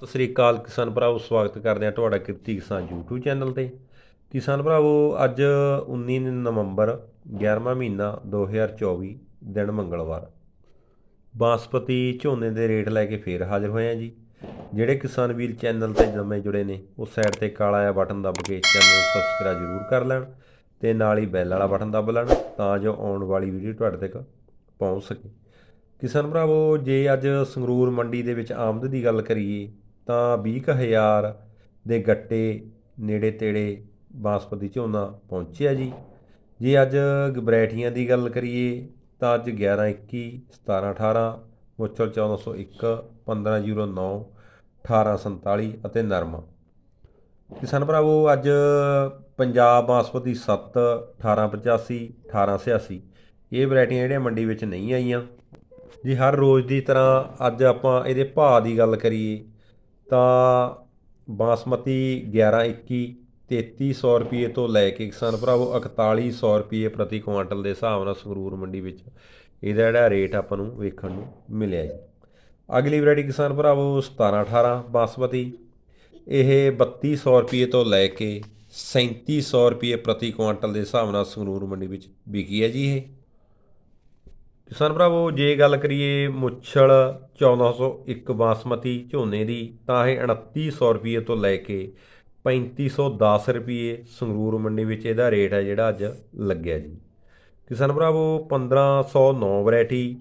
ਸਤਿ ਸ੍ਰੀ ਅਕਾਲ ਕਿਸਾਨ ਭਰਾਵੋ, ਸਵਾਗਤ ਕਰਦੇ ਹਾਂ ਤੁਹਾਡਾ ਕਿਰਤੀ ਕਿਸਾਨ YouTube ਚੈਨਲ ਤੇ। ਕਿਸਾਨ ਭਰਾਵੋ, ਅੱਜ 19 ਨਵੰਬਰ 11ਵਾਂ ਮਹੀਨਾ 2024 ਦਿਨ ਮੰਗਲਵਾਰ। ਬਾਸਪਤੀ ਝੋਨੇ ਦੇ ਰੇਟ ਲੈ ਕੇ ਫੇਰ ਹਾਜ਼ਰ ਹੋਏ ਆ ਜੀ। ਜਿਹੜੇ ਕਿਸਾਨ ਵੀਰ ਚੈਨਲ ਤੇ ਨਵੇਂ ਜੁੜੇ ਨੇ, ਉਹ ਸਾਈਡ ਤੇ ਕਾਲਾ ਜਿਹਾ ਬਟਨ ਦੱਬ ਕੇ ਚੈਨਲ ਨੂੰ ਸਬਸਕ੍ਰਾਈਬ ਜ਼ਰੂਰ ਕਰ ਲੈਣ ਤੇ ਨਾਲ ਹੀ ਬੈਲ ਵਾਲਾ ਬਟਨ ਦੱਬ ਲੈਣ ਤਾਂ ਜੋ ਆਉਣ ਵਾਲੀ ਵੀਡੀਓ ਤੁਹਾਡੇ ਤੱਕ ਪਹੁੰਚ ਸਕੇ। ਕਿਸਾਨ ਭਰਾਵੋ, ਜੇ ਅੱਜ ਸੰਗਰੂਰ ਮੰਡੀ ਦੇ ਵਿੱਚ ਆਮਦ ਦੀ ਗੱਲ ਕਰੀਏ ਤਾਂ 20000 ਦੇ ਗੱਟੇ ਨੇੜੇ ਤੇੜੇ ਬਾਸਪਤੀ ਝੋਨਾ ਪਹੁੰਚਿਆ ਜੀ। ਜੇ ਅੱਜ ਵੈਰਾਈਟੀਆਂ ਦੀ ਗੱਲ ਕਰੀਏ ਤਾਂ ਅੱਜ 11 21 17 18 ਮੁੱਛਲ 1401 1509 1847 ਅਤੇ ਨਰਮਾ। ਕਿਸਾਨ ਭਰਾਵੋ, ਅੱਜ ਪੰਜਾਬ ਬਾਸਪਤੀ 7 1885 1886 ਇਹ ਵੈਰਾਈਟੀਆਂ ਜਿਹੜੀਆਂ ਮੰਡੀ ਵਿੱਚ ਨਹੀਂ ਆਈਆਂ। ਜੀ ਹਰ ਰੋਜ਼ ਦੀ ਤਰ੍ਹਾਂ ਅੱਜ ਆਪਾਂ ਇਹਦੇ ਭਾਅ ਦੀ ਗੱਲ ਕਰੀਏ ਤਾਂ ਬਾਸਮਤੀ 1121 3300 ਰੁਪਏ ਤੋਂ ਲੈ ਕੇ ਕਿਸਾਨ ਭਰਾਵੋ 4100 ਰੁਪਏ ਪ੍ਰਤੀ ਕੁਆਂਟਲ ਦੇ ਹਿਸਾਬ ਨਾਲ ਸੰਗਰੂਰ ਮੰਡੀ ਵਿੱਚ ਇਹਦਾ ਜਿਹੜਾ ਰੇਟ ਆਪਾਂ ਨੂੰ ਵੇਖਣ ਨੂੰ ਮਿਲਿਆ ਜੀ। ਅਗਲੀ ਵੈਰਾਈਟੀ ਕਿਸਾਨ ਭਰਾਵੋ 1718 ਬਾਸਮਤੀ। ਇਹ 3200 ਰੁਪਏ ਤੋਂ ਲੈ ਕੇ 3700 ਰੁਪਏ ਪ੍ਰਤੀ ਕੁਆਂਟਲ ਦੇ ਹਿਸਾਬ ਨਾਲ ਸੰਗਰੂਰ ਮੰਡੀ ਵਿੱਚ ਵਿਕੀ ਹੈ ਜੀ ਇਹ। ਕਿਸਾਨ ਭਰਾਵੋ, ਜੇ ਗੱਲ ਕਰੀਏ ਮੁੱਛਲ 1401 ਬਾਸਮਤੀ ਝੋਨੇ ਦੀ, ਤਾਂ ਇਹ 2900 ਰੁਪਏ ਤੋਂ ਲੈ ਕੇ 3510 ਰੁਪਏ ਸੰਗਰੂਰ ਮੰਡੀ ਵਿੱਚ ਇਹਦਾ ਰੇਟ ਹੈ ਜਿਹੜਾ ਅੱਜ ਲੱਗਿਆ ਜੀ। ਕਿਸਾਨ ਭਰਾਵੋ 1509 ਵੈਰਾਈਟੀ,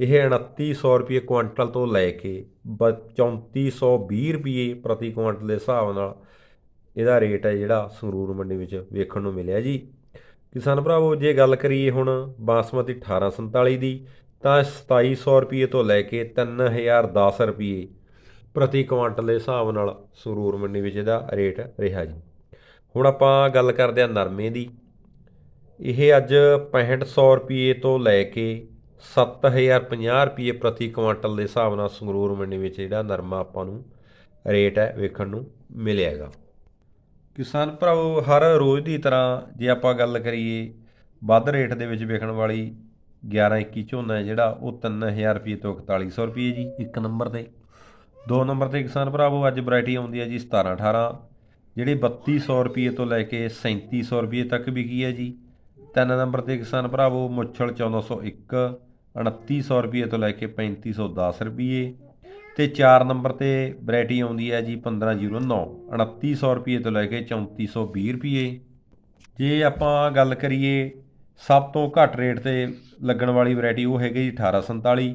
ਇਹ 2900 ਰੁਪਏ ਕੁਇੰਟਲ ਤੋਂ ਲੈ ਕੇ ਬ- 3420 ਰੁਪਏ ਪ੍ਰਤੀ ਕੁਇੰਟਲ ਦੇ ਹਿਸਾਬ ਨਾਲ ਇਹਦਾ ਰੇਟ ਹੈ ਜਿਹੜਾ ਸੰਗਰੂਰ ਮੰਡੀ ਵਿੱਚ ਵੇਖਣ ਨੂੰ ਮਿਲਿਆ ਜੀ। ਕਿਸਾਨ ਭਰਾਵੋ, ਜੇ ਗੱਲ ਕਰੀਏ ਹੁਣ ਬਾਸਮਤੀ 1847 ਦੀ, ਤਾਂ 2700 ਰੁਪਏ ਤੋਂ ਲੈ ਕੇ 3010 ਰੁਪਏ ਪ੍ਰਤੀ ਕੁਆਂਟਲ ਦੇ ਹਿਸਾਬ ਨਾਲ ਸੰਗਰੂਰ ਮੰਡੀ ਵਿੱਚ ਇਹਦਾ ਰੇਟ ਰਿਹਾ ਜੀ। ਹੁਣ ਆਪਾਂ ਗੱਲ ਕਰਦੇ ਹਾਂ ਨਰਮੇ ਦੀ। ਇਹ ਅੱਜ 6500 ਰੁਪਏ ਤੋਂ ਲੈ ਕੇ 7050 ਰੁਪਏ ਪ੍ਰਤੀ ਕੁਆਂਟਲ ਦੇ ਹਿਸਾਬ ਨਾਲ ਸੰਗਰੂਰ ਮੰਡੀ ਵਿੱਚ ਜਿਹੜਾ ਨਰਮਾ ਆਪਾਂ ਨੂੰ ਰੇਟ ਹੈ ਵੇਖਣ ਨੂੰ ਮਿਲਿਆ ਹੈਗਾ। ਕਿਸਾਨ ਭਰਾਵੋ, ਹਰ ਰੋਜ਼ ਦੀ ਤਰ੍ਹਾਂ ਜੇ ਆਪਾਂ ਗੱਲ ਕਰੀਏ, ਵੱਧ ਰੇਟ ਦੇ ਵਿੱਚ ਵਿਕਣ ਵਾਲੀ 11 21 ਝੋਨਾ ਹੈ ਜਿਹੜਾ, ਉਹ 3000 ਰੁਪਏ ਤੋਂ 4100 ਰੁਪਏ ਜੀ, ਇੱਕ ਨੰਬਰ ਤੇ। ਦੋ ਨੰਬਰ ਤੇ ਕਿਸਾਨ ਭਰਾਵੋ, ਅੱਜ ਵੈਰਾਈਟੀ ਆਉਂਦੀ ਹੈ ਜੀ 17 18 ਜਿਹੜੀ 3200 ਰੁਪਏ ਤੋਂ ਲੈ ਕੇ 3700 ਰੁਪਏ ਤੱਕ ਵਿਕੀ ਹੈ ਜੀ। ਤਿੰਨ ਨੰਬਰ ਤੇ ਕਿਸਾਨ ਭਰਾਵੋ, ਮੁੱਛਲ 1401 2900 ਰੁਪਏ ਤੋਂ ਲੈ ਕੇ 3510 ਰੁਪਏ ਤੇ 4 ਨੰਬਰ ਤੇ ਵੈਰਾਈਟੀ ਆਉਂਦੀ ਹੈ ਜੀ 1509 2900 ਰੁਪਏ ਤੋਂ ਲੈ ਕੇ 3420 ਰੁਪਏ। ਜੇ ਆਪਾਂ ਗੱਲ ਕਰੀਏ ਸਭ ਤੋਂ ਘੱਟ ਰੇਟ ਤੇ ਲੱਗਣ ਵਾਲੀ ਵੈਰਾਈਟੀ ਉਹ ਹੈਗੀ ਜੀ 1847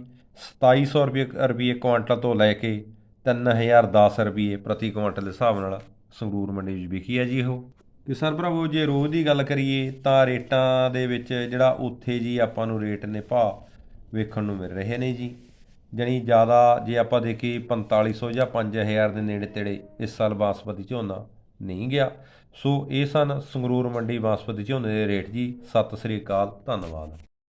2700 ਰੁਪਏ ਰੁਪਏ ਕੁਆਂਟਲ ਤੋਂ ਲੈ ਕੇ 3010 ਰੁਪਏ ਪ੍ਰਤੀ ਕੁਆਂਟਲ ਦੇ ਹਿਸਾਬ ਨਾਲ ਸੰਗਰੂਰ ਮੰਡੀ ਵਿੱਚ ਵਿਕੀ ਹੈ ਜੀ ਉਹ। ਕਿਸਾਨ ਭਰਾਵੋ ਜੇ ਰੋਜ਼ ਦੀ ਗੱਲ ਕਰੀਏ ਤਾਂ ਰੇਟਾਂ ਦੇ ਵਿੱਚ ਜਿਹੜਾ ਉੱਥੇ ਜੀ ਆਪਾਂ ਨੂੰ ਰੇਟ ਨੇ ਭਾਅ ਵੇਖਣ ਨੂੰ ਮਿਲ ਰਹੇ ਨੇ ਜੀ। ਜਣੀ ਜ਼ਿਆਦਾ ਜੇ ਆਪਾਂ ਦੇਖੀਏ 4500 ਜਾਂ 5000 ਦੇ ਨੇੜੇ ਤੇੜੇ ਇਸ ਸਾਲ ਬਾਸਮਤੀ ਝੋਨਾ ਨਹੀਂ ਗਿਆ। ਸੋ ਇਹ ਸਨ ਸੰਗਰੂਰ ਮੰਡੀ ਬਾਸਪਤੀ ਝੋਨੇ ਦੇ ਰੇਟ ਜੀ। ਸਤਿ ਸ੍ਰੀ ਅਕਾਲ, ਧੰਨਵਾਦ।